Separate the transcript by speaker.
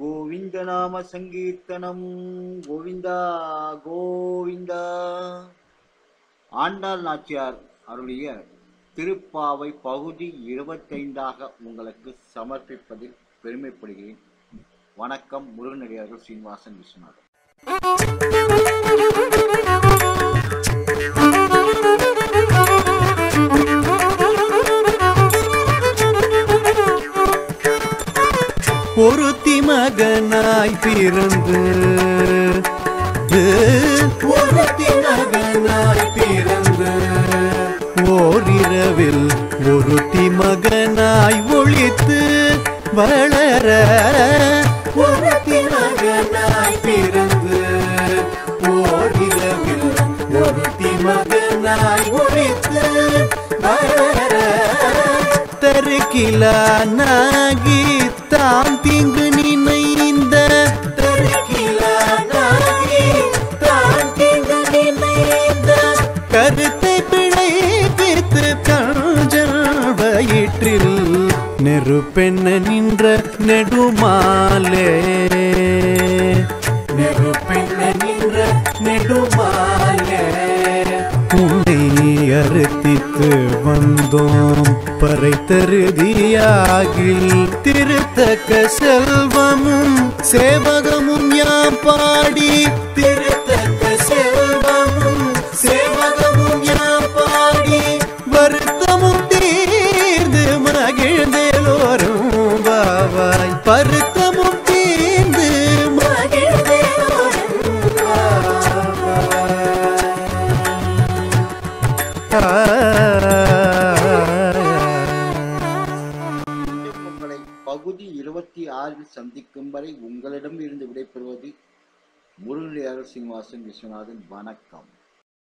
Speaker 1: கோவிந்த நாம சங்கீர்த்தனம் கோவிந்தா கோவிந்தா. ஆண்டாள் நாச்சியார் அருளிய திருப்பாவை பகுதி இருபத்தைந்தாக உங்களுக்கு சமர்ப்பிப்பதில் பெருமைப்படுகிறேன். வணக்கம் முருகனடியார்கள் சீனிவாசன் விஸ்வநாதன்.
Speaker 2: பொருத்தி மகனாய் பிறந்து. ஒருத்தி மகனாய் பிறந்து. ஓரிரவில் ஒருத்தி மகனாய் ஒழித்து வளர. ஒருத்தி மகனாய் பிறந்து. ஓரிரவில் ஒருத்தி மகனாய் ஒழித்து வளர. தருக்கிலானாகி தாம் தீங்கு நினைந்த தருக்கிலானாகி தாம் தீங்கு நினைந்த கருத்தை பிழைப்பித்து கஞ்சல் வயிற்றில் நெருப்பெண்ண நின்ற நெடுமாலே. நெருப்பெண்ண நின்ற நெடுமாலே. அறுத்தித்து வந்தோம். பறைத்தருதியாகில் திருத்தக்க செல்வமும் சேவகமும் யாம் பாடி
Speaker 1: திரு உங்களை பகுதி இருபத்தி ஆறில் சந்திக்கும் வரை உங்களிடம் இருந்து விடைபெறுவது முருகனடியார்கள் சீனிவாசன் விஸ்வநாதன். வணக்கம்.